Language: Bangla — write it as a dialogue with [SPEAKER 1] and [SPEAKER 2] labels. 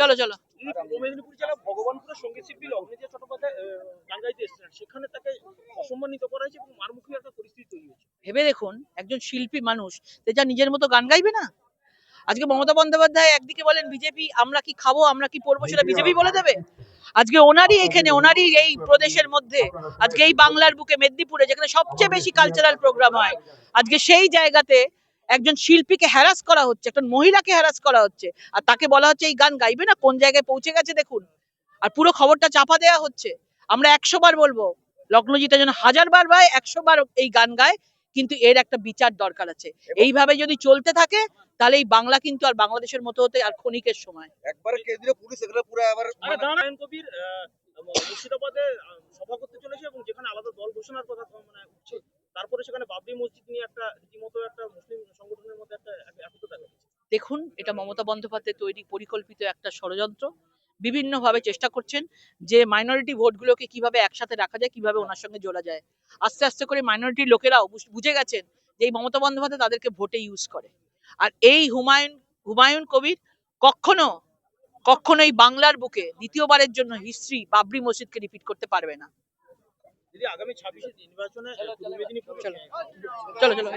[SPEAKER 1] চলো চলো।
[SPEAKER 2] মেদিনীপুর জেলা ভগবানপুরের সংগীত শিল্পী অগ্নিজয় চট্টোপাধ্যায় গান গাইতে এসেছিলেন সেখানে তাকে অসম্মানিত করা হয়েছে এবং মারমুখী একটা পরিস্থিতি তৈরি হয়েছে।
[SPEAKER 1] ভেবে দেখুন একজন শিল্পী মানুষ সে যা নিজের মতো গান গাইবে না? আজকে মমতা বন্দ্যোপাধ্যায় একদিকে বলেন বিজেপি আমরা কি খাব আমরা কি পড়ব সেটা বিজেপি বলে দেবে? আজকে ওনারই এখানে ওনারই এই প্রদেশের মধ্যে আজকে এই বাংলার বুকে মেদিনীপুরে যেখানে সবচেয়ে বেশি কালচারাল প্রোগ্রাম হয় আজকে সেই জায়গাতে একজন শিল্পীকে হ্যারাস করা হচ্ছে একজন মহিলাকে হ্যারাস করা হচ্ছে আর তাকে বলা হচ্ছে এই গান গাইবে না কোন জায়গায় পৌঁছে গেছে দেখুন আর পুরো খবরটা চাপা দেওয়া হচ্ছে। আমরা একশো বার বলব লগ্নজিতের জন্য হাজার বার ভাই একশো বার এই গান গায় কিন্তু এর একটা বিচার দরকার আছে। এইভাবে যদি চলতে থাকে তাহলে এই বাংলা কিন্তু আর বাংলাদেশের মতো হতে আর ক্ষণিকের সময়।
[SPEAKER 3] একবারে কেন্দ্রীয় পুলিশ এগুলো পুরো আবার
[SPEAKER 2] কবির মুর্শিদাবাদে সভা করতে চলেছে এবং যেখানে আলাদা দল ঘোষণার কথা মানে তারপরে সেখানে বাবরি মসজিদ নিয়ে একটা রীতিমতো একটা মুসলিম
[SPEAKER 1] দেখুন এটা মমতা বন্দ্যোপাধ্যায় তৈরি পরিকল্পিত একটা ষড়যন্ত্র। বিভিন্নভাবে চেষ্টা করছেন যে মাইনরিটি ভোটগুলোকে কীভাবে একসাথে রাখা যায় কীভাবে ওনার সঙ্গে জোড়া যায়। আস্তে আস্তে করে মাইনরিটির লোকেরাও বুঝে গেছেন যে এই মমতা বন্দ্যোপাধ্যায় তাদেরকে ভোটে ইউজ করে। আর এই হুমায়ুন হুমায়ুন কবির কখনো কখনো এই বাংলার বুকে দ্বিতীয়বারের জন্য হিস্ট্রি বাবরি মসজিদকে রিপিট করতে পারবে না।
[SPEAKER 2] আগামী ছাব্বিশে নির্বাচনে।
[SPEAKER 1] চলো চলো।